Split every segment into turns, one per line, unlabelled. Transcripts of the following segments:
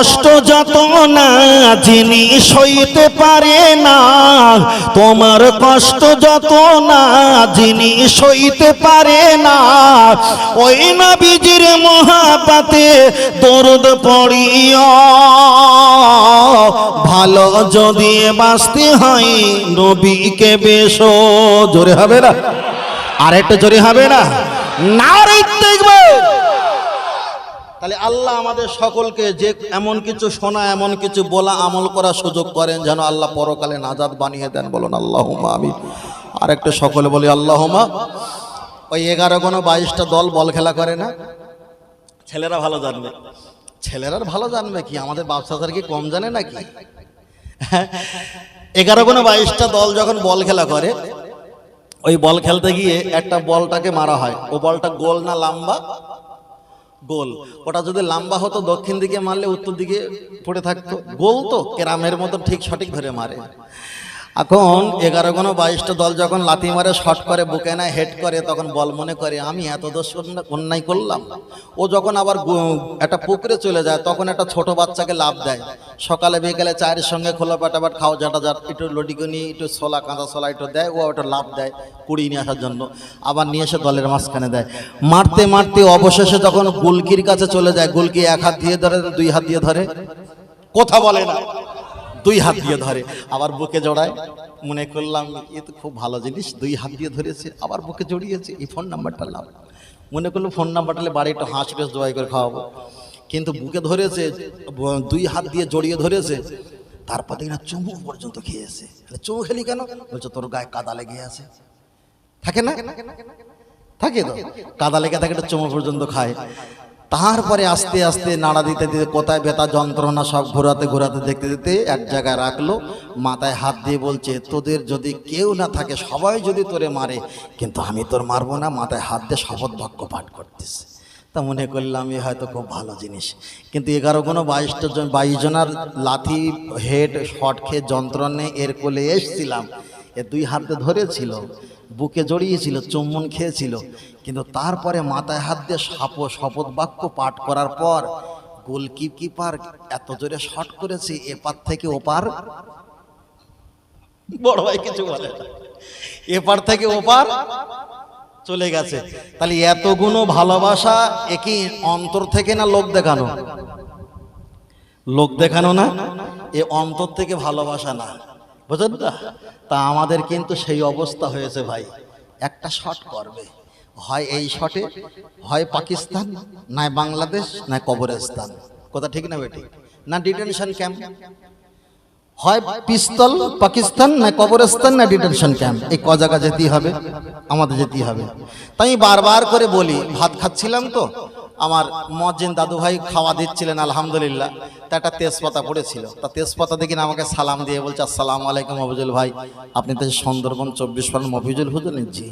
কষ্ট যত না যিনি সইতে পারে না, তোমার কষ্ট যত না যিনি সইতে পারে না। ওই নবীজির মহাপাতে দরদ পড়িয়া ভালো যদি বাঁচতে হয় নবীকে বেশ। জোরে হবে না? আর একটু জোরে হবে না? না রে দেখবে তাহলে আল্লাহ আমাদের সকলকে যে এমন কিছু শোনা এমন কিছু বলা আমল করার সুযোগ করেন যেন আল্লাহ পরকালে নাজাদ বানিয়ে দেন। বলুন আল্লাহুমা আমি আর একটা সকলে বলি আল্লাহুমা ওই এগারো কোনো বাইশটা দল বল খেলা করে না? ছেলেরা ভালো জানবে। ছেলেরা ভালো জানবে কি? আমাদের বাচ্চাদের কি কম জানে নাকি? এগারো কোনো বাইশটা দল যখন বল খেলা করে ওই বল খেলতে গিয়ে একটা বলটাকে মারা হয়। ও বলটা গোল না লম্বা? গোল। ওটা যদি লম্বা হতো, দক্ষিণ দিকে মারলে উত্তর দিকে পড়ে থাকতো। গোল তো কেরামের মতো ঠিক সঠিক ধরে মারে। এখন এগারো কোনো বাইশটা দল যখন লাথি মারে, শট করে, বুকে নেয়, হেড করে, তখন বল মনে করে, আমি এত দোষ অন্য- অন্যায় করলাম। ও যখন আবার একটা পুকুরে চলে যায়, তখন একটা ছোট বাচ্চাকে লাভ দেয়। সকালে, বিকেলে চায়ের সঙ্গে খোলা পাটাপাট খাও জাট একটু লটিকনি একটু ছোলা, কাঁচা ছোলা একটু দেয়, ও ওটা লাভ দেয় কুড়িয়ে নিয়ে আসার জন্য। আবার নিয়ে এসে দলের মাঝখানে দেয়। মারতে মারতে অবশেষে যখন গুলকির কাছে চলে যায়, গুলকি এক হাত দিয়ে ধরে, দুই হাত দিয়ে ধরে, কথা বলে না। দুই হাত দিয়ে ধরে। আবার বুকে জড়ায়। মনে করলাম, এ তো খুব ভালো জিনিস, দুই হাত দিয়ে ধরেছে, আবার বুকে জড়িয়েছে, এই ফোন নাম্বারটা লাভ মনে করল ফোন নাম্বারটা বাড়ি একটু হাঁস রেস জবাই করে খাওয়াবো। কিন্তু বুকে ধরেছে, দুই হাত দিয়ে জড়িয়ে ধরেছে, তারপর দেখি না চুমু পর্যন্ত খেয়েছে। চুমু খেলি কেন? বলছে, তোর গায়ে কাদা লেগে আছে। থাকে না? থাকে তো? কাদা লেগে থাকে একটা চুমু পর্যন্ত খায়। তারপরে আস্তে আস্তে নাড়া দিতে দিতে কোথায় ব্যথা যন্ত্রণা সব ঘোরাতে ঘোরাতে দেখতে দেখতে এক জায়গায় রাখল, মাথায় হাত দিয়ে বলছে, তোদের যদি কেউ না থাকে, সবাই যদি তোরে মারে, কিন্তু আমি তোর মারবো না। মাথায় হাত দিয়ে শপথ বাক্য পাঠ করতেছে। তা মনে করলাম এ হয়তো খুব ভালো জিনিস। কিন্তু এগারো কোনো বাইশটা জন বাইশ জনার লাথি, হেড, শট খেয়ে যন্ত্রণে এর কোলে এসছিলাম। এ দুই হাতে ধরেছিল। বুকে জড়িয়েছিল, চুম্বন খেয়েছিল। কিন্তু তারপরে মাথায় হাত দিয়ে সাপ শপথ বাক্য পাঠ করার পর গোলকিপার এত জোরে শট করেছে, এপার থেকে ওপার। বড় ভাই কিছু বলে এপার থেকে ওপার চলে গেছে। তাহলে এতগুলো ভালোবাসা একই অন্তর থেকে না লোক দেখানো? লোক দেখানো না? এ অন্তর থেকে ভালোবাসা না। বুঝলেন না তা আমাদের কিন্তু সেই অবস্থা হয়েছে ভাই। একটা শট করবে। হয় এই শটে হয় পাকিস্তান নয় বাংলাদেশ নয় কবরস্থান। কথা ঠিক না বেটি না ডিটেনশন ক্যাম্প হয় পিস্তল, পাকিস্তান না কবরস্তান না ডিটেনশন ক্যাম্প? এই ক জায়গা যেতেই হবে, আমাদের যেতেই হবে। তাই বারবার করে বলি, ভাত খাচ্ছিলাম তো, আমার মজ্জিন দাদু ভাই খাওয়া দিচ্ছিলেন, আলহামদুলিল্লাহ। তা একটা তেজপাতা পড়েছিল। তা তেজপাতা দেখি না আমাকে সালাম দিয়ে বলছে, আসসালামু আলাইকুম মফিজুল ভাই, আপনি তো সুন্দরবন চব্বিশ পরগনা মফিজুল হুজুর জি।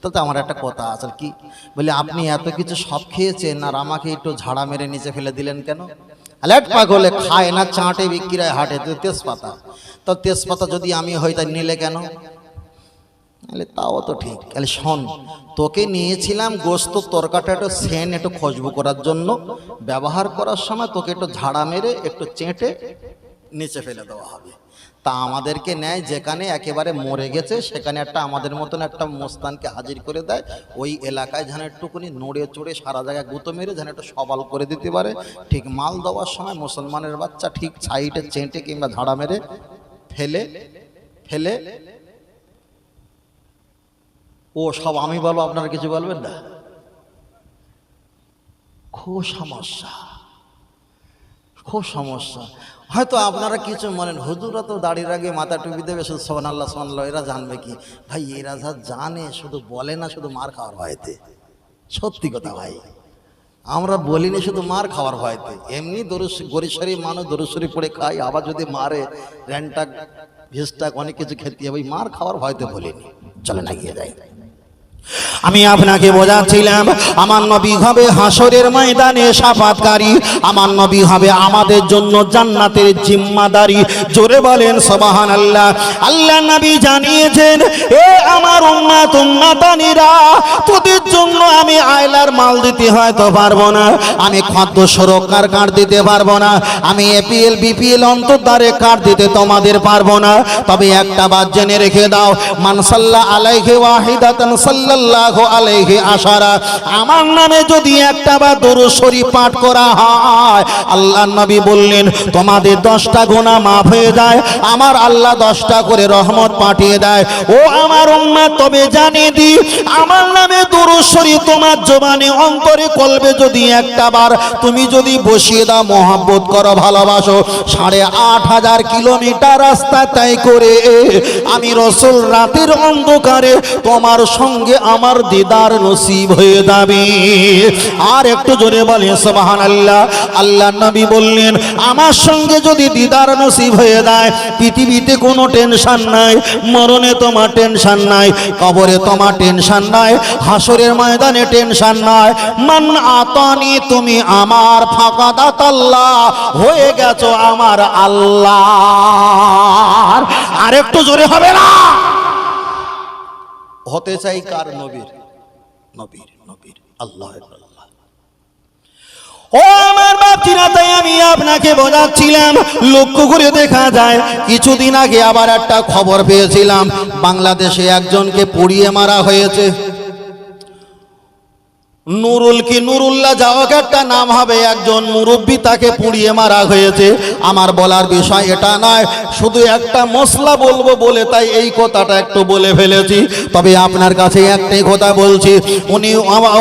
তাতে আমার একটা কথা আছে কি? বলি, আপনি এত কিছু সব খেয়েছেন, আর আমাকে একটু ঝাড়া মেরে নিচে ফেলে দিলেন কেন? আলেট পাগলে খায় না, চাঁটে বিক্রি হয়, হাটে তো তেজপাতা। তো তেজপাতা যদি আমি হই, তাই নিলে কেন? তাহলে তাও তো ঠিক। তাহলে শোন, তোকে নিয়েছিলাম গোস্ত তরকাটা একটু সেন, একটু খসবু করার জন্য। ব্যবহার করার সময় তোকে একটু ঝাড়া মেরে, একটু চেঁটে নিচে ফেলে দেওয়া হবে। তা আমাদেরকে নেয় যেখানে একেবারে মরে গেছে, সেখানে একটা আমাদের মতন একটা মোস্তানকে হাজির করে দেয়। ওই এলাকায় যেন একটুকুনি নড়ে চড়ে সারা জায়গায় গুঁতো মেরে যেন একটু সবাল করে দিতে পারে। ঠিক মাল দেওয়ার সময় মুসলমানের বাচ্চা ঠিক সাইডে চেঁটে কিংবা ঝাড়া মেরে ফেলে ফেলে। ও সব আমি বলব আপনারা কিছু বলবেন না? খুব সমস্যা খুব সমস্যা। হয়তো আপনারা কিছু মনেন হুজুরা তো দাড়ির আগে মাথা টুপি দেবে, শুধু সোহান আল্লাহ সোহান এরা জানবে কি? ভাই, এরা যা জানে, শুধু বলে না, শুধু মার খাওয়ার ভয়তে। সত্যি কথা ভাই, আমরা বলিনি শুধু মার খাওয়ার ভয়তে। এমনি দরুস, গরিশ্বরী মানুষ দরুশ্বরী পড়ে খাই আবার যদি মারে, র্যান্টাক, ভিস্টাক, অনেক কিছু খেতে হবে মার খাওয়ার ভয়তে বলিনি। চলে না গিয়ে যাই।
আমি আপনাকে বোঝাচ্ছিলাম, আমার নবী হবে হাসরের ময়দানে সাফাতকারী, আমার নবী হবে আমাদের জন্য জান্নাতের জিম্মাদারি। জোরে বলেন সবাহান আল্লাহ আল্লাহ নবী জানিয়েছেন, এ আমার উম্মাত, উম্মাতানিরা, তোদের জন্য আমি আয়লার মাল দিতে হয়তো পারব না, আমি খাদ্য সুরক্ষার কার্ড দিতে পারব না, আমি এপিএল, বিপিএল অন্তর্দারে কার্ড দিতে তোমাদের পারব না, তবে একটা বাদ জেনে রেখে দাও মানসাল্লাহ আলাইহি ওয়াহিদাতান আমার নামে যদি একটা বা দরু শরীফ পাঠ করা হয় আল্লাহ নবী বললেন, তোমাদের দশটা গোনা মাফ হয়ে যায়, আমার আল্লাহ দশটা করে রহমত পাঠিয়ে দেয়। ও আমার উম্মা তবে জানিয়ে দি আমার শরীফ তোমার জবানে, অন্তরে কলবে যদি একটা বার তুমি যদি বসিয়ে দাও, মহাব্বত করো, ভালোবাসো। সাড়ে আট হাজার কিলোমিটার রাস্তা তাই করে আমি রসুল রাতের অন্ধকারে তোমার সঙ্গে আমার দিদার নসিব হয়ে যাবে। আর একটু জোরে বলে সবাহান আল্লাহ আল্লাহ নবী বললেন, আমার সঙ্গে যদি দিদার নসিব হয়ে যায়, পৃথিবীতে কোনো টেনশন নাই, মরণে তোমার টেনশন নাই, কবরে তোমার টেনশন নাই হাসরের ময়দানে টেনশন নয়। মান আতানি, তুমি আমার ফাঁকা দাতাল্লাহ হয়ে গেছো আমার আল্লাহ। আর একটু জোরে হবে না?
হতে চাই কার নবীর? নবীর নবীর। আল্লাহ।
ও আমার বাপজিরা, তাই আমি আপনাকে বোঝাচ্ছিলাম, লক্ষ্য করে দেখা যায়, কিছুদিন আগে আবার একটা খবর পেয়েছিলাম। বাংলাদেশে একজনকে পুড়িয়ে মারা হয়েছে। নুরুল কি নুরুল্লাহ একটা নাম হবে। একজন মুরব্বী তাকে পুড়িয়ে মারা হয়েছে। আমার বলার বিষয় এটা নয়, শুধু একটা মশলা বলব বলে তাই এই কথাটা একটু বলে ফেলেছি। তবে আপনার কাছে একটাই কথা বলছি, উনি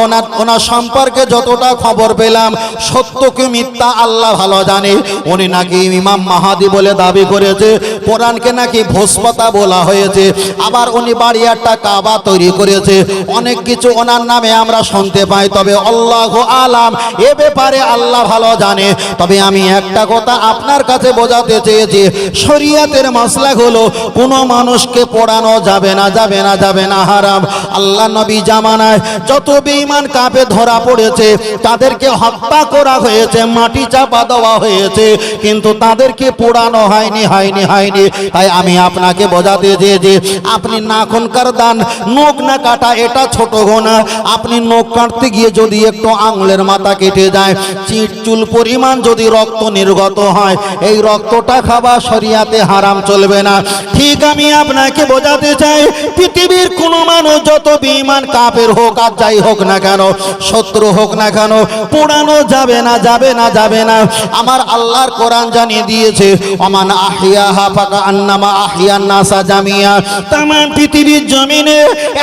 ওনার ওনার সম্পর্কে যতটা খবর পেলাম সত্যকে মিথ্যা আল্লাহ ভালো জানে। উনি নাকি ইমাম মাহাদি বলে দাবি করেছে, কোরআনকে নাকি ভোসপাতা বলা হয়েছে। আবার উনি বাড়ি একটা কাবা তৈরি করেছে। অনেক কিছু ওনার নামে আমরা শুনতে পাই তবে আল্লাহ আলাম। এ ব্যাপারে আল্লাহ ভালো জানে। তবে আমি একটা কথা আপনার কাছে বোঝাতে চেয়েছি। শরিয়াতের মাসলা হলো কোনো মানুষকে পড়ানো যাবে না যাবে না যাবে না, হারাম। আল্লাহ নবী জামানায় যত বেঈমান কাপে ধরা পড়েছে, তাদেরকে হত্যা করা হয়েছে, মাটি চাপা দেওয়া হয়েছে, কিন্তু তাদেরকে পোড়ানো হয়নি হয়নি হয়নি। তাই আমি আপনাকে বোঝাতে চেয়েছি, আপনি নাখনকার দান নখ না কাটা, এটা ছোট গোনা আপনি নখ কাটতে গিয়ে যদি একটু আঙুলের মাথা কেটে যায় চিট চুল পরিমাণ যদি রক্ত নির্গত হয়, এই রক্তটা খাওয়া শরিয়াতে হারাম চলবে না। ঠিক আমি আপনাকে বোঝাতে চাই, পৃথিবীর কোনো মানুষ যত বিমান কাপের হোক আর যাই হোক না কেন, শত্রু হোক না কেন, পোড়ানো যাবে না যাবে না যাবে না। আমার আল্লাহর কোরআন জানিয়ে দিয়েছে অমান আহিয়া হাফাকা আন্নামা আহিয়ান নাসা জামিয়া। তামাম পৃথিবীর জমিনে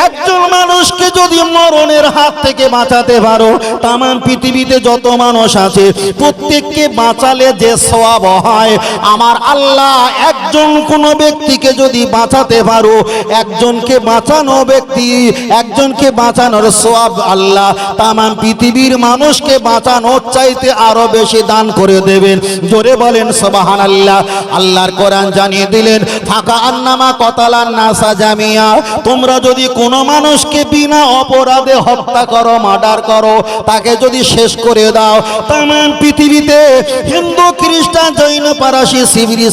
একজন মানুষকে যদি মরণের হাত থেকে বাঁচাতে পারো। তামাম পৃথিবীতে যত মানুষ আছে, প্রত্যেককে বাঁচালে যে সওয়াব হয়, আমার আল্লাহ একজন কোন ব্যক্তিকে যদি বাঁচাতে পারো, একজনকে বাঁচানো ব্যক্তি, একজনকে বাঁচানোর সওয়াব আল্লাহ। তামাম পৃথিবীর মানুষকে বাঁচানোর চাইতে আরও বেশি দান করে দেবেন। জোরে বলেন সবাহান আল্লাহ আল্লাহর কোরআন জানিয়ে দিলেন, ফাঁকা আন্নামা কতালান নাসা জামিয়া। তোমরা যদি কোনো মানুষকে বিনা অপরাধে হত্যা করো মার্ডার করো। তাকে যদি শেষ করে দাও তাম পৃথিবীতে হিন্দু, খ্রিস্টান, জৈন, পারাসি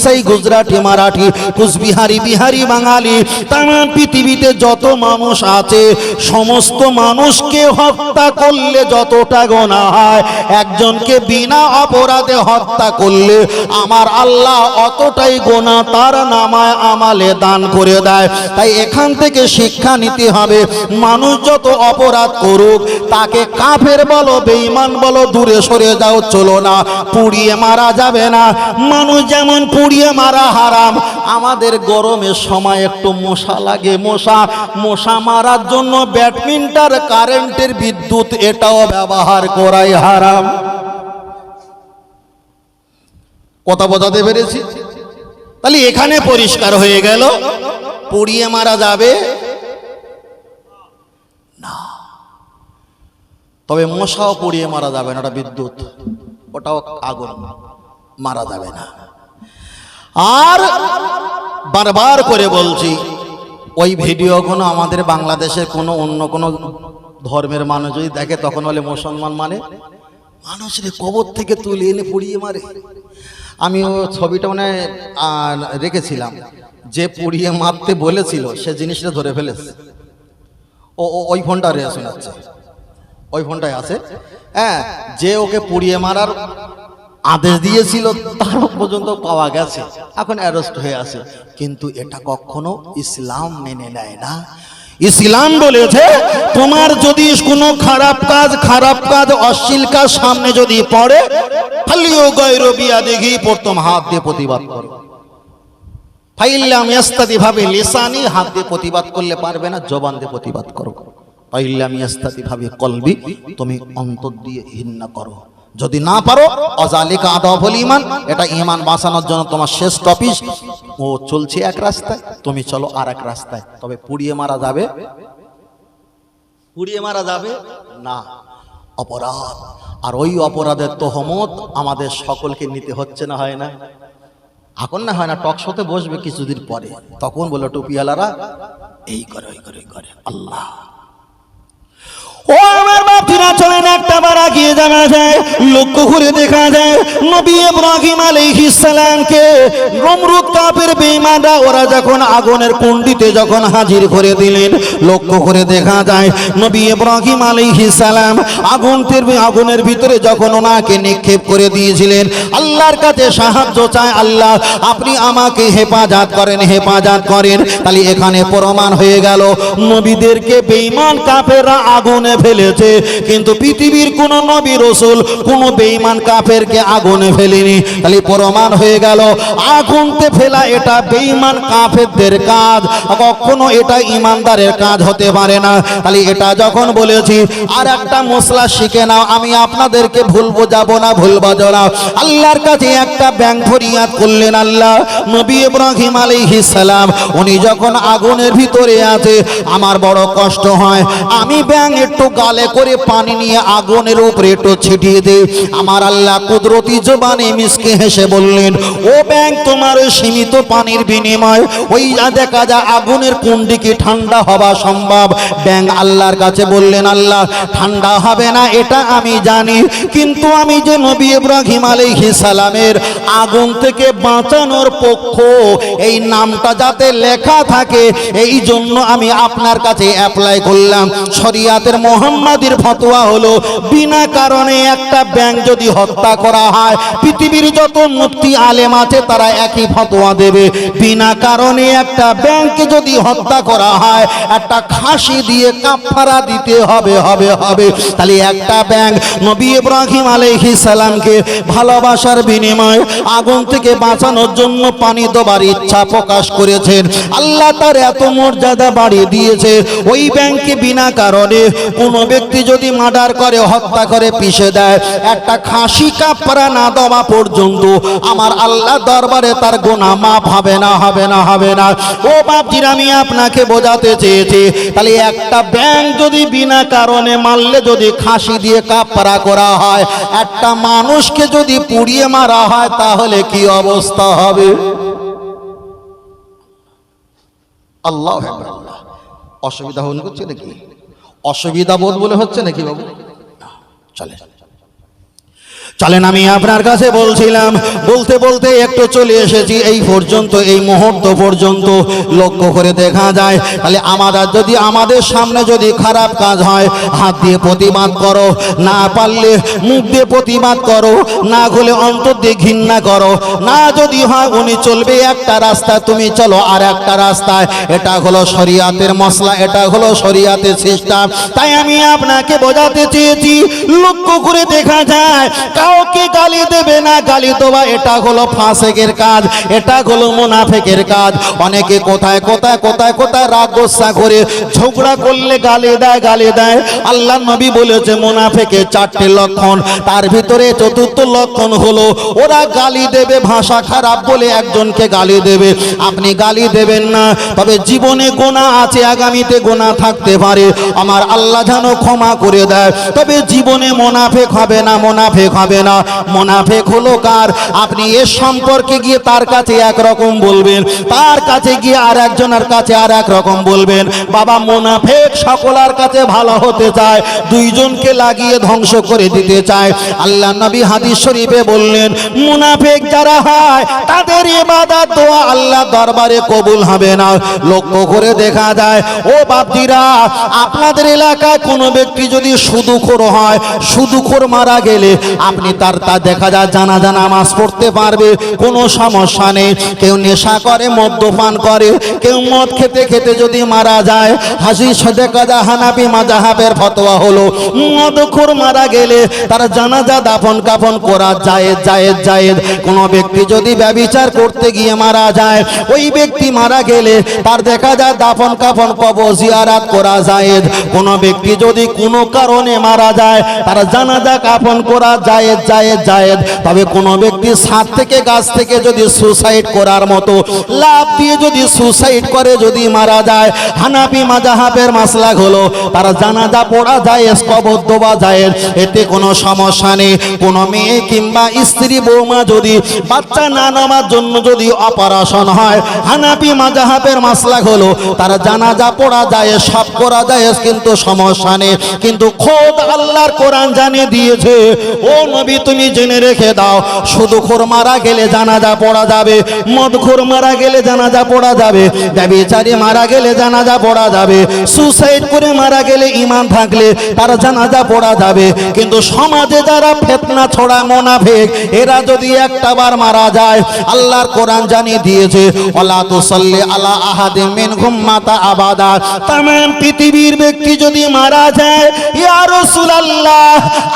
সেই গুজরাটি, মারাঠি, কুচবিহারি, বিহারি, বাঙালি তাম পৃথিবীতে যত মানুষ আছে, সমস্ত মানুষকে হত্যা করলে যতটা গোনা হয়, একজনকে বিনা অপরাধে হত্যা করলে আমার আল্লাহ অতটাই গোনা তার নামায় আমালে দান করে দেয়। তাই এখান থেকে শিক্ষা নিতে হবে, মানুষ যত অপরাধ করুক তাকে কাফের বলো, বেঈমান বলো, দূরে সরে যাও, চলো না। পুড়িয়ে মারা যাবে না। মানুষ যেমন পুড়িয়ে মারা হারাম, আমাদের গরমের সময় একটু মশা লাগে, মশা। মশা মারার জন্য ব্যাডমিন্টার, কারেন্টের বিদ্যুৎ, এটাও ব্যবহার করাই হারাম। কথা বোঝাতে পেরেছি? তাহলে এখানে পরিষ্কার হয়ে গেল। পুড়িয়ে মারা যাবে না তবে মশাও পুড়িয়ে মারা যাবে না, ওটা বিদ্যুৎ। ওটাও আগুন মারা যাবে না। আর বারবার করে বলছি,
ওই ভিডিওগুলো আমাদের বাংলাদেশের কোনো অন্য কোনো ধর্মের মানুষ যদি দেখে, তখন বলে মুসলমান মানে? মানুষের কবর থেকে তুলে এনে পুড়িয়ে মারে। আমি ও ছবিটা মানে রেখেছিলাম। যে পুড়িয়ে মারতে বলেছিল, সে জিনিসটা ধরে ফেলেছে। ও, ও- ওই ফোনটা রে শোনাচ্ছে। ওই ফোনটায় আছে। হ্যাঁ যে ওকে পুড়িয়ে মারার আদেশ দিয়েছিল, তার পর্যন্ত পাওয়া গেছে। এখন অ্যারেস্ট হয়ে আছে। কিন্তু এটা কখনো ইসলাম মেনে নেয় না।
ইসলাম বলেছে, তোমার যদি কোনো খারাপ কাজ খারাপ কাজ, অশ্লীল কাজ সামনে যদি পড়ে খালিও গয়র বিয়া দেখি প্রথম হাত দিয়ে প্রতিবাদ করো। ফাইল্লাম ইয়াস্তাদি ভাবে লিসানি, হাত দিয়ে প্রতিবাদ করলে পারবে না, জবান দিয়ে প্রতিবাদ করো। ইয়াস্তাদি ভাবে কলবি তুমি অন্তর দিয়ে হিন্না করো। যদি না পারো অজালিকা আদাফল ইমান এটা ইমান বাঁচানোর জন্য তোমার শেষ টপিস। ও চলছে এক রাস্তায় তুমি চলো আর এক রাস্তায়। তবে পুড়িয়ে মারা যাবে?
পুড়িয়ে মারা যাবে? না। অপরাধ। আর ওই অপরাধের তহমত আমাদের সকলকে নিতে হচ্ছে না হয় না? এখন না হয় না টক শোতে বসবে কিছুদিন পরে। তখন বলল টুপিওয়ালারা এই করে ওই করে ওই করে। আল্লাহ।
ও একটা যায় লক্ষ্য করে দেখা যায়, নবী ওরা যখন আগুনের যখন হাজির করে দিলেন, লক্ষ্য করে দেখা যায় আগুনের ভিতরে যখন ওনাকে নিক্ষেপ করে দিয়েছিলেন, আল্লাহর কাছে সাহায্য চায়, আল্লাহ, আপনি আমাকে হেফাজত করেন হেফাজত করেন। তাহলে এখানে প্রমাণ হয়ে গেল, নবীদেরকে বেঈমান কাফেররা আগুনে ফেলেছে, কিন্তু পৃথিবীর কোন নবী রসুল কোন বেঈমান কাফেরকে আগুনে ফেলেনি। তাহলে প্রমাণ হয়ে গেল, আগুনতে ফেলা এটা বেঈমান কাফেরদের কাজ, কখনো এটা ইমানদারের কাজ হতে পারে না। তাহলে এটা যখন বলেছি, আর একটা মশলা শিখে নাও, আমি আপনাদেরকে ভুলবো যাব না ভুলবো না। আল্লাহর কাছে একটা ব্যাংক ফরিয়াদ করলেন আল্লাহ, নবী ইব্রাহিম আলাইহিস সালাম। উনি যখন আগুনের ভিতরে আছে, আমার বড় কষ্ট হয়, আমি ব্যাংক একটু গালে করে পানি নিয়ে আগুনের উপরে একটু ছিটিয়ে দে। আমার আল্লাহ কুদরতি জবানে মিসকে হেসে বললেন, ও ব্যাং, তোমার সীমিত পানির বিনিময় ওই দেখা যা আগুনের কুণ্ডি কি ঠান্ডা হওয়া সম্ভব। ব্যাং আল্লাহর কাছে বললেন, আল্লাহ, ঠান্ডা হবে না, এটা আমি জানি। কিন্তু আমি যে নবী ইব্রাহিম আলাইহিস সালামের আগুন থেকে বাঁচানোর পক্ষ, এই নামটা যাতে লেখা থাকে, এই জন্য আমি আপনার কাছে অ্যাপ্লাই করলাম। শরিয়াতের মোহাম্মদের ফতোয়া হলো, বিনা কারণে একটা ব্যাংক যদি হত্যা করা হয়, পৃথিবীর যত মুক্তি আলেম আছে তারা একই ফতোয়া দেবে। বিনা কারণে একটা ব্যাংকে যদি হত্যা করা হয়, একটা খাসি দিয়ে কাফারা দিতে হবে হবে হবে। তাহলে একটা ব্যাংক নবী ইব্রাহিম আলাইহিস সালামকে ভালোবাসার বিনিময়ে আগুন থেকে বাঁচানোর জন্য পানি দেবার ইচ্ছা প্রকাশ করেছেন। আল্লাহ তার এত মর্যাদা বাড়িয়ে দিয়েছে, ওই ব্যাংকে বিনা কারণে কোনো ব্যক্তি যদি মার্ডার করে, হত্যা করে, পিষে দেয়, একটা খাসি কাপড়া না দেওয়া পর্যন্ত আমার আল্লাহ দরবারে তার গোনা মাপ হবে না হবে না হবে না। ও বাপজির, আমি আপনাকে বোঝাতে চেয়েছি, তাহলে একটা ব্যাংক যদি বিনা কারণে মারলে যদি খাসি দিয়ে কাপড়া করা হয়, একটা মানুষকে যদি পুড়িয়ে মারা হয়, তাহলে কি অবস্থা হবে?
আল্লাহ অসুবিধা হন করছে নাকি? অসুবিধা বোধ বলে হচ্ছে নাকি বাবু? চলে
চলেন, আমি আপনার কাছে বলছিলাম, বলতে বলতে একটু চলে এসেছি, এই পর্যন্ত, এই মুহূর্ত পর্যন্ত লক্ষ্য করে দেখা যায়। তাহলে আমাদের যদি, আমাদের সামনে যদি খারাপ কাজ হয়, হাত দিয়ে প্রতিবাদ করো, না পারলে মুখ দিয়ে প্রতিবাদ করো, না হলে অন্তর দিয়ে ঘৃণা করো, না যদি হয় উনি চলবে একটা রাস্তা, তুমি চলো আর একটা রাস্তায়। এটা হলো শরিয়াতের মশলা, এটা হলো শরিয়াতের সিস্টেম। তাই আমি আপনাকে বোঝাতে চেয়েছি, লক্ষ্য করে দেখা যায় কাউকে গালি দেবে না? গালি দেওয়া, এটা হলো ফাঁসেকের কাজ, এটা হলো মুনাফেকের কাজ। অনেকে কোথায় কোথায় কোথায় কোথায় রাগ গোসা করে ঝগড়া করলে গালি দেয় গালি দেয়। আল্লাহ নবী বলেছে মুনাফেকের চারটে লক্ষণ, তার ভিতরে চতুর্থ লক্ষণ হলো, ওরা গালি দেবে, ভাষা খারাপ বলে একজনকে গালি দেবে। আপনি গালি দেবেন না, তবে জীবনে গোনা আছে, আগামীতে গোনা থাকতে পারে। আমার আল্লাহ যেন ক্ষমা করে দেয়। তবে জীবনে মোনাফেক হবে না, মোনাফেক হবে হবে না, মোনাফেক হলো কার? আপনি এর সম্পর্কে গিয়ে তার কাছে একরকম বলবেন, তার কাছে গিয়ে আর একজনের কাছে আর এক রকম বলবেন। বাবা, মোনাফেক সকলার কাছে ভালো হতে চায়, দুইজনকে লাগিয়ে ধ্বংস করে দিতে চায়। আল্লাহ নবী হাদিস শরীফে বললেন, মুনাফেক যারা হয়, তাদের ইবাদত, দোয়া আল্লাহ দরবারে কবুল হবে না। লক্ষ্য করে দেখা যায়, ও বাপজিরা, আপনাদের এলাকায় কোনো ব্যক্তি যদি সুদুখোর হয়, সুদুখোর মারা গেলে আপনি তার তা দেখা যায়, জানাজা নামাজ পড়তে পারবে, কোনো সমস্যা নেই। কেউ নেশা করে, মদ্যপান করে, কেউ মদ খেতে খেতে যদি মারা যায়, হাসি দেখা যায় হানাবি মাজাহাবের ফতোয়া হলো। মদখোর মারা গেলে তার জানাজা দাফন কাফন করা যায় জায়েজ জায়েজ। কোনো ব্যক্তি যদি ব্যবিচার করতে গিয়ে মারা যায়, ওই ব্যক্তি মারা গেলে তার দেখা যায় দাফন কাফন কব জিয়ারাত করা জায়েজ। কোনো ব্যক্তি যদি কোনো কারণে মারা যায়, তার জানাজা কাফন করা জায়েজ জায়েজ জায়েজ তবে কোনো ব্যক্তি ছাদ থেকে গাছ থেকে যদি সুসাইড করার মতো লাভ দিয়ে যদি সুসাইড করে, যদি মারা যায় হানাপি মাজাহাবের মাসলা হলো, তার জানাজা পড়া যায়, কবর দেওয়া যায়। এতে কোনো সমস্যা নেই। কোনো মেয়ে কিংবা স্ত্রী, বৌমা যদি বাচ্চা না নামার জন্য যদি অপারেশন হয় হানাপি মাজাহাবের মাসলা হলো, তার জানাজা পড়া যায়, সব করা যায়, কিন্তু সমস্যা নেই। কিন্তু খোদ আল্লাহর কোরআন জানিয়ে দিয়েছে, ও নবী, তুমি জেনে রেখে দাও, শুধু খোর মারা গেলে জানাজা পড়া যাবে, মদ খোর মারা গেলে জানাজা পড়া যাবে ব্যবিচারী মারা গেলে জানাজা পড়া যাবে সুসাইড করে মারা গেলে ইমান থাকলে তার জানাজা পড়া যাবে, কিন্তু সমাজে যারা ফেতনা ছড়া মোনাফেক, এরা যদি একটা বার মারা যায়, আল্লাহর কোরআন জানিয়ে দিয়েছে, ওলা তুসাল্লি আলা আহাদে মিনহুম মাতা আবাদা তাম পৃথিবীর ব্যক্তি যদি মারা যায়, ইয়া রাসূলুল্লাহ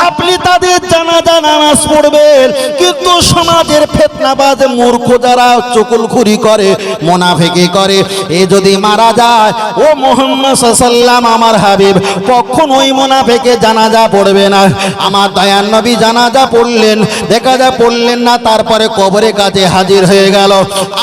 আপনি তাদের জানাজা নামাজ পড়বেন। কিন্তু সমাজের ফেতনাবাজ মূর্খ যারা চকুলখুরি করে, মোনাফেকি করে, এ যদি মারা যায়, ও মোহাম্মদ সাল্লাম, আমার হাবিব কখন ওই মোনাফেকে জানাজা পড়বে না। আমার দয়ান নবী জানাজা পড়লেন, দেখা যা পড়লেন না, তারপরে কবরের কাছে হাজির হয়ে গেল।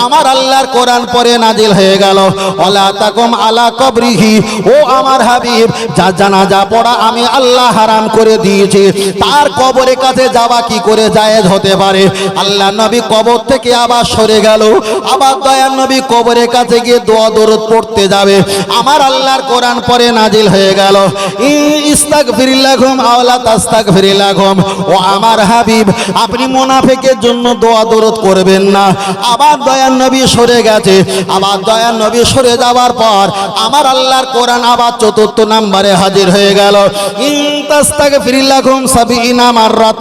আমার আল্লাহর কোরআন পরে নাজিল হয়ে গেল। ওলা তাকুম আলা কবরিহি, ও আমার হাবিব, যা জানাজা পড়া আমি আল্লাহ হারাম করে দিয়েছি, তার কবরের কাছে যাওয়া কি করে জায়েজ হতে পারে? আল্লাহ নবী কবর থেকে আবার সরে গেল। আবার দয়ার নবী কবরের কাছে গিয়ে দোয়া দরদ পড়তে যাবে। আমার আল্লাহর কোরআন পরে নাজিল হয়ে গেল। ইস্তাক ফিরিল্লাঘম আওলা তাস্তাক ফিরিল্লাঘম ও আমার হাবিব, আপনি মোনাফেকের জন্য দোয়া দরদ করবেন না। আবার দয়ার নবী সরে গেছে। আবার দয়ার নবী সরে যাওয়ার পর আমার আল্লাহর কোরআন আবার চতুর্থ নাম্বারে হাজির হয়ে গেল। ইন্তাস্তাক ফিরিল্লাঘম সাবিনা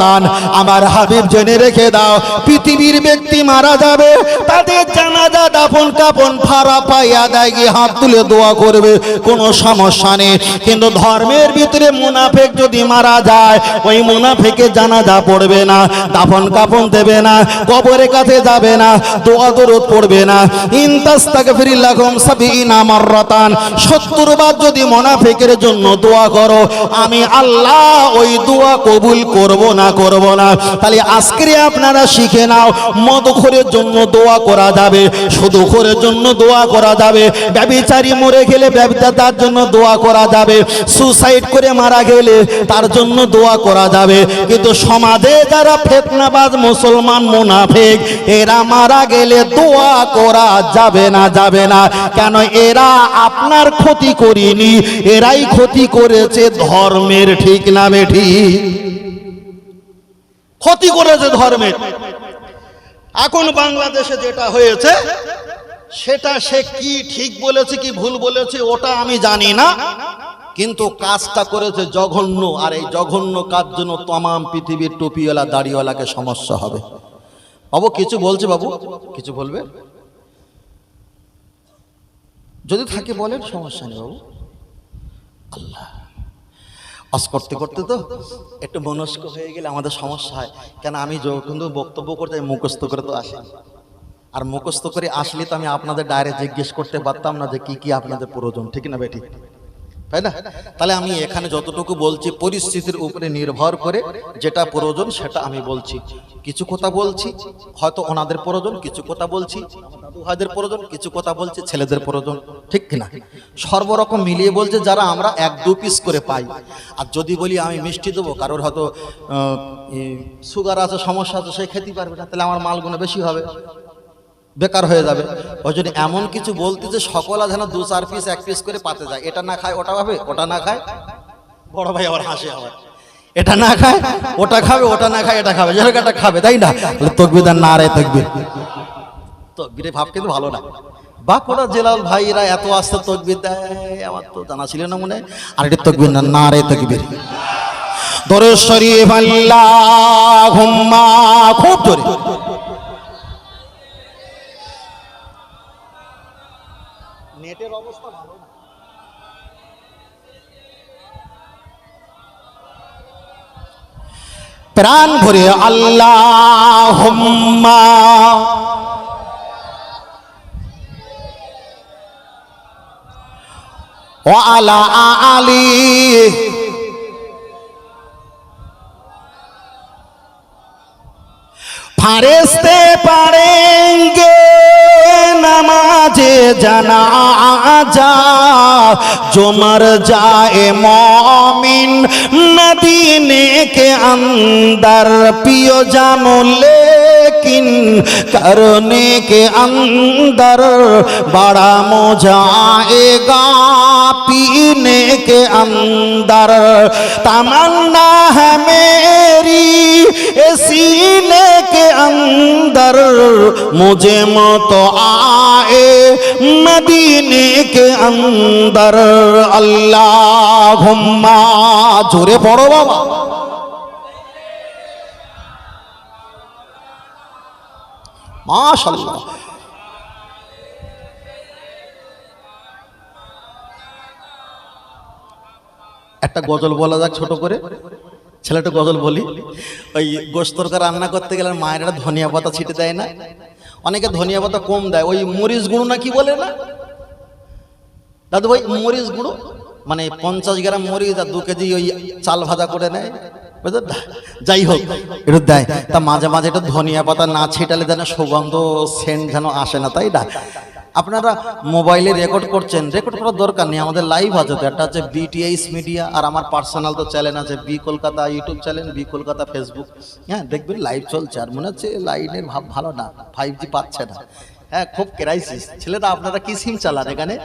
মাররাতান আমার হাবিব জেনে রেখে দাও, পৃথিবীর ব্যক্তি মারা যাবে, তাদের জানাজা দাফন কাপন ফাড়া পাইয়া দেয় গিয়ে হাত তুলে দোয়া করবে, কোনো সমস্যা নেই। কিন্তু ধর্মের ভিতরে মুনাফেক যদি মারা যায়, ওই মুনাফেকে জানাজা পড়বে না, দাফন কাপন দেবে না, কবরের কাছে যাবে না, দোয়া দরদ পড়বে না। ইনতাস্তাক ফিরিল্লাকুম সাবিনা মাররাতান। 70 বার যদি মুনাফিকের জন্য দোয়া করো, আমি আল্লাহ ওই দোয়া কবুল করব না করব না। তাহলে আজকে আপনারা শিখে নাও, মদখোরের জন্য দোয়া করা যাবে, সুদখোরের জন্য দোয়া করা যাবে, ব্যবিচারী মরে গেলে ব্যবচার জন্য দোয়া করা যাবে, সুসাইড করে মারা গেলে তার জন্য দোয়া করা যাবে। কিন্তু সমাজে যারা ফেতনাবাজ মুসলমান মুনাফেক, এরা মারা গেলে দোয়া করা যাবে না যাবে না। কেন এরা আপনার ক্ষতি করিনি, এরাই ক্ষতি করেছে ধর্মের ঠিক নামে ঠিক। ক্ষতি করেছে ধর্মের এখন বাংলাদেশে যেটা হয়েছে, সেটা সে কি ঠিক বলেছে, কি ভুল বলেছে, ওটা আমি জানি না। কিন্তু কাজটা করেছে জঘন্য, আর এই জঘন্য কাজ জন্য তমাম পৃথিবীর টুপিওয়ালা, দাড়িওয়ালাকে সমস্যা হবে। বাবু, কিছু বলছে বাবু? কিছু বলবে? যদি থাকে বলেন, সমস্যা নেই বাবু। আল্লাহ। আজ করতে করতে তো একটু মনস্ক হয়ে গেলে আমাদের সমস্যা হয়। কেন আমি কিন্তু বক্তব্য করতে মুখস্থ করে তো আসি আর মুখস্থ করে আসলে তো আমি আপনাদের ডাইরেক্ট জিজ্ঞেস করতে পারতাম না যে কি কি আপনাদের প্রয়োজন, ঠিক না বেটি
তাই না? তাহলে আমি এখানে যতটুকু বলছি, পরিস্থিতির উপরে নির্ভর করে যেটা প্রয়োজন সেটা আমি বলছি। কিছু কথা বলছি, হয়তো ওনাদের প্রয়োজন, কিছু কথা বলছি আমার প্রয়োজন, কিছু কথা বলছি, ছেলেদের প্রয়োজন, ঠিক কিনা সর্বরকম মিলিয়ে বলছে যারা আমরা এক দু পিস করে পাই। আর যদি বলি আমি মিষ্টি দেবো, কারোর হয়তো সুগার আছে, সমস্যা আছে, সে খেতে পারবে না, তাহলে আমার মালগুলো বেশি হবে। বেকার হয়ে যাবে। ওই জন্য এমন কিছু বলতে যে সকলা যেন দু চার পিস এক পিস করে পাতে যায়। এটা না খায়, ওটা ভাবে, ওটা না খায়। বড় ভাই আবার হাসে আবার। এটা না খায়, ওটা খাবে, ওটা না খায়, এটা খাবে। যেরকম একটা খাবে, তাই না? তকবিদার না রে তকবির। তকবিরে ভাব কিন্তু ভালো না। বাঁকুড়া জেলার ভাইরা এত আস্তে তকবির দেয়, আমার তো জানা ছিল না মনে। আর এটা তকবির না না রে তকবির।
দরুদ শরীফ আল্লাহুম্মা, খুব জোরে। প্রাণ ভরে আল্লাহ আলা আলী। ফারেস্তে পারেঙ্গে নামা জানা যা জমর जाए मोमिन मदीने के अंदर पियो जामो लेकिन करने के अंदर बड़ा मजा आएगा पीने के अंदर तमन्ना है मेरी ए सीने के अंदर मुझे मत आए मदीने के अंदर अल्लाह जोरे पड़ो बाबा माशाल्लाह
একটা গজল বলা যাক ছোট করে ছেলেটা গজল বলি। ওই গোস্তরকা রান্না করতে গেলে মায়ের ধনিয়া পাতা ছিটে দেয় না। অনেকে ধনিয়া পাতা কম দেয়। ওই মরিচ গুঁড়ো না কি বলে না? দাদু ভাই, মরিচ গুঁড়ো? মানে পঞ্চাশ গ্রাম মরিচ আর দু কেজি ওই চাল ভাজা করে নেয়। যাই হোক, একটু দেয়। তা মাঝে মাঝে একটু ধনিয়া পাতা না ছিটালে যেন সুগন্ধ, সেন্ট যেন আসে না, তাই না? আপনারা মোবাইলে রেকর্ড করছেন রেকর্ড করার দরকার নেই, আমাদের লাইভ আছে তো, একটা হচ্ছে বিটিএইচ মিডিয়া আর আমার পার্সোনাল তো চ্যানেল আছে B Kolkata YouTube channel B Kolkata Facebook হ্যাঁ দেখবেন লাইভ চলছে, আর মনে হচ্ছে লাইনের ভাব ভালো না ফাইভ জি পাচ্ছে না। হ্যাঁ খুব ক্রাইসিস ছেলেরা, আপনারা কি সিম চালান এখানে?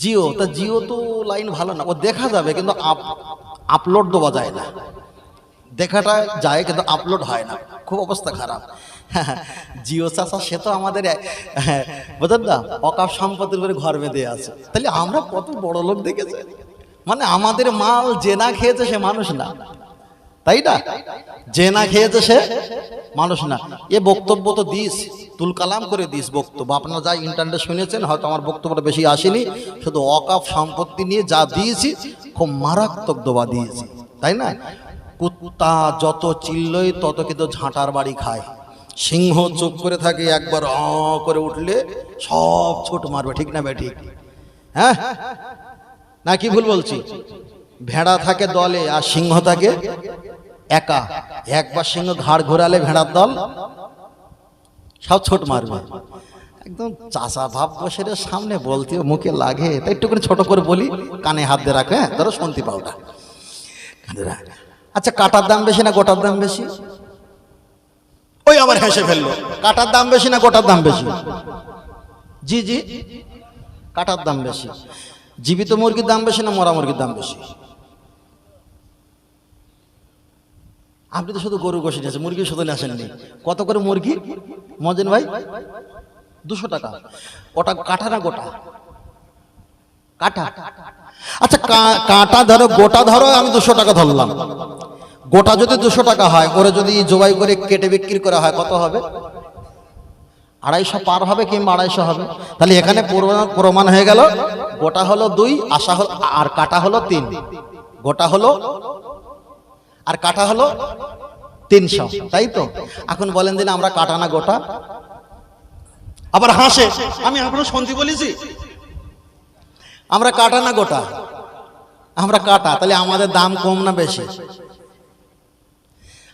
জিও, তা জিও তো লাইন ভালো না, ও দেখা যাবে, কিন্তু আপলোড দেওয়া যায় না। দেখাটা যায়, কিন্তু আপলোড হয় না। খুব অবস্থা খারাপ। জিও চাষা সে তো আমাদের বুঝলেন না অকাপ সম্পত্তির উপরে ঘর বেঁধে আছে। তাহলে আমরা কত বড় লোক দেখেছে? মানে আমাদের মাল যে না খেয়েছে সে মানুষ না। তাই না? যে না খেয়েছে সে মানুষ না। এ বক্তব্য তো দিস, তুল কালাম করে দিস বক্তব্য। আপনারা যা ইন্টারনেটে শুনেছেন, হয়তো আমার বক্তব্যটা বেশি আসেনি। শুধু অকাপ সম্পত্তি নিয়ে যা দিয়েছি, খুব মারাত্মক দোবা দিয়েছি। তাই না? কুত্তা যত চিল্লই তত কিন্তু ঝাঁটার বাড়ি খায়। সিংহ চুপ করে থাকে, একবার অ করে উঠলে সব ছোট মারবে, ঠিক না ঠিক? হ্যাঁ? না, কি ভুল বলছি? ভেড়া থাকে দলে আর সিংহ থাকে একা। একবার সিংহ ঘাড় ঘোরালে ভেড়ার দল সব ছোট মারবে। একদম চাষা ভাব বসের সামনে বলতে মুখে লাগে। তাই একটু করে ছোট করে বলি, কানে হাত দিয়ে রাখে হ্যাঁ? ধরো শুনতে পাওটা আচ্ছা কাটার দাম বেশি না গোটার দাম বেশি? ওই আবার হেসে ফেলল। কাটার দাম বেশি না গোটার দাম বেশি? জি জি। কাটার দাম বেশি। জীবিত মুরগির দাম বেশি না মরা মুরগির দাম বেশি? আপনি তো শুধু গরু গোশি নিয়েছেন মুরগি শুধু নেছেননি কত করে মুরগি? মজেন ভাই, দুশো টাকা। ওটা কাটা না গোটা? কাটা।
আচ্ছা কাঁটা ধরো, গোটা ধরো, আমি দুশো টাকা ধরলাম।
গোটা যদি দুশো টাকা হয়, ওরে যদি জবাই করে কেটে বিক্রি করা হয়, কত হবে? আড়াইশো পার হবে কিংবা আড়াইশো হবে? তাহলে এখানে প্রমাণ- হয়ে গেল, গোটা হলো দুই, আশা হল, আর কাটা হলো তিন। গোটা হলো, আর কাটা হলো তিনশো। তাই তো? এখন বলেন দিন আমরা কাটা না গোটা? আবার হাসে, আমি আপনার সন্ধি বলেছি। আমরা কাটা না গোটা? আমরা কাটা, তাহলে আমাদের দাম কম না বেশি?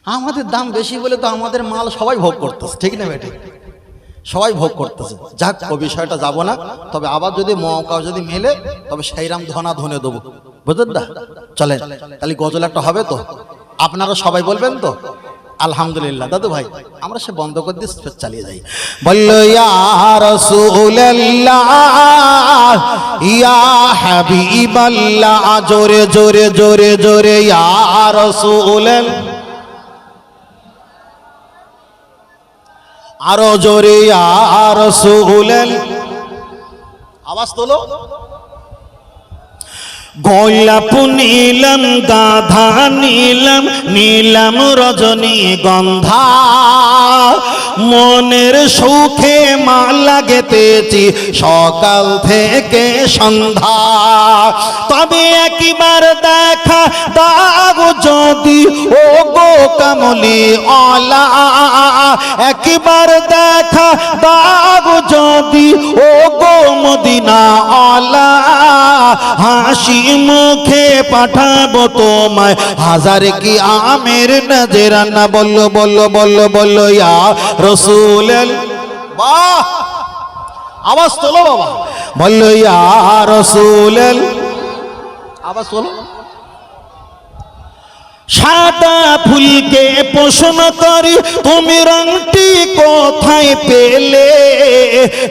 আমাদের দাম বেশি বলে তো আমাদের মাল সবাই ভোগ করতেছে, ঠিক না বেটি? সবাই ভোগ করতেছে। যাক, ও বিষয়টা যাব না, তবে আবার যদি মৌকা যদি মেলে, তবে সেইরাম ধনা ধনে দেবো। বুঝলেন না? চলেন, তাহলে গজল একটা হবে তো? আপনারা সবাই বলবেন তো? আলহামদুলিল্লাহ। দাদু ভাই, আমরা সে বন্ধ করে দিয়ে চালিয়ে যাই।
বলল, ইয়া রাসূলুল্লাহ, ইয়া হাবিবাল্লাহ, জোরে জোরে জোরে জোরে, ইয়া আরও জোরে আর
আওয়াজ তোলো।
গোলাপ নীলম গাধা নীলম নীলম রজনী গন্ধা। মনের সুখে মালা গেতেছি সকাল থেকে সন্ধ্যা। তবে একবার দেখা দাগ যদি ও গো কামলি অলা একবার দেখা দাগ যদি ও গো মদিনা অলা হাসি মুখে পাঠাবো তোমায়। হাজার কি আমের নজরানা বলল বলল বলল বলল ইয়া রসুল
আওয়াজ তোলো বাবা।
বলল ইয়া রসুল
আওয়াজ তোলো।
সাদা ফুলকে পোষণ করি, তুমি রংটি কোথায় পেলে?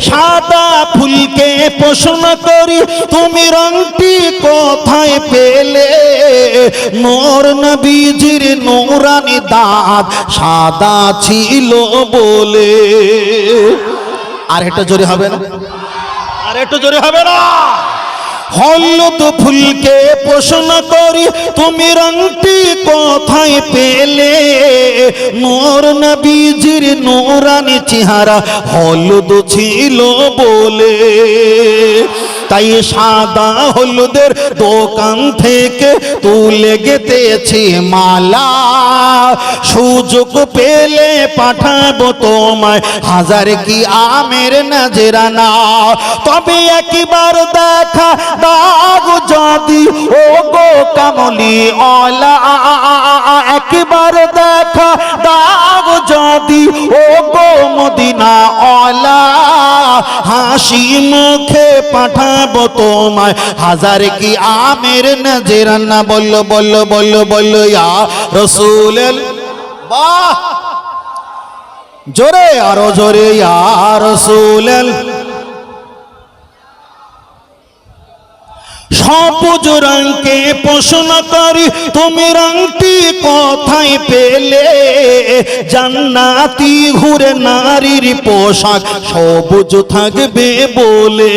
সাদা ফুলকে পোষণ করি, তুমি রংটি কোথায় পেলে? মোর নবীজির নোরানি দাঁত সাদা ছিল বলে। আর একটা জোরে হবে না? আর একটু জোরে হবে না? হলুদ ফুলকে পোষণ করি, তুমি রংটি কোথায় পেলে? নোর নবীজির নোরানি চেহারা হলুদ ছিল বলে। তাই সাদা হলুদের দোকান থেকে তুলে গেতেছি মালা। সুযোগ পেলে পাঠাবো তোমায়। হাজার কি আমের নজরানা। তবে একবার দেখা দাগ যদি ও গো কামলি অলা। একবার দেখা দাগ যদি ও গো মদিনা অলা। হাসি মুখে পাঠাবো তোমায়। হাজার কি আমের নজরানা বলল বলল বলল বলল, ইয়া রসুল
বাহ।
জোরে, আরও জোরে, ইয়া রসুল সবুজ রঙকে পোষণ করি, তুমি রংটি কোথায় পেলে? জান্নাতি ঘুরে নারীর পোশাক সবুজ থাকবে বলে।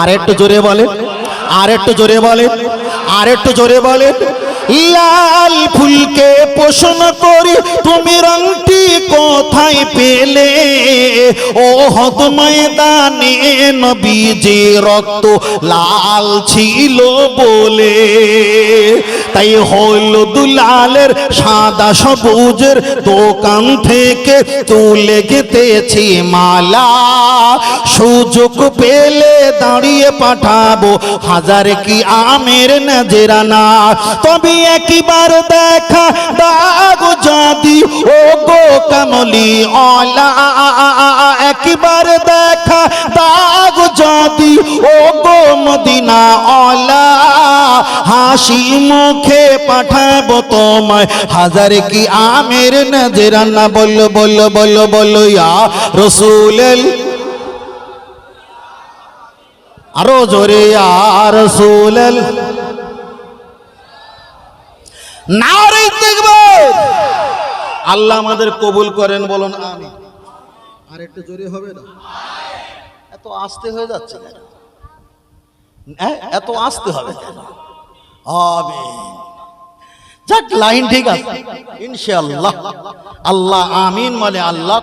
আর একটু জোরে বলে আর একটু জোরে বলে আর একটু জোরে বলে লাল ফুলকে পোষণ করে তুমি রংটি কোথায় পেলে? ও হত ময়দানে নবী যে রক্ত লাল ছিল বলে, তাই হলুদ লালের সাদা সবুজের দোকান থেকে তুলে গেতেছি মালা। সুযোগ পেলে দাঁড়িয়ে পাঠাবো, হাজার কি আমের তবে একবার দেখা দাগ যদি ও গো কামলি অলা একবার দেখা দাগ যদি ও গো মদিনা অলা হাসি মুখে পাঠাবো তোমায়। হাজার কি আমের নজরানা বলল বলল বলল ইয়া রসুল আরও জোরে আর রসুল আল্লাহ আমাদের কবুল করেন বলুন আমি
আর একটু জোরে হবে না? এত আস্তে হয়ে যাচ্ছে হ্যাঁ, এত আস্তে হবে হবে যাক লাইন ঠিক আছে। ইনশাআল্লাহ। আল্লাহ আমিন মানে আল্লাহ।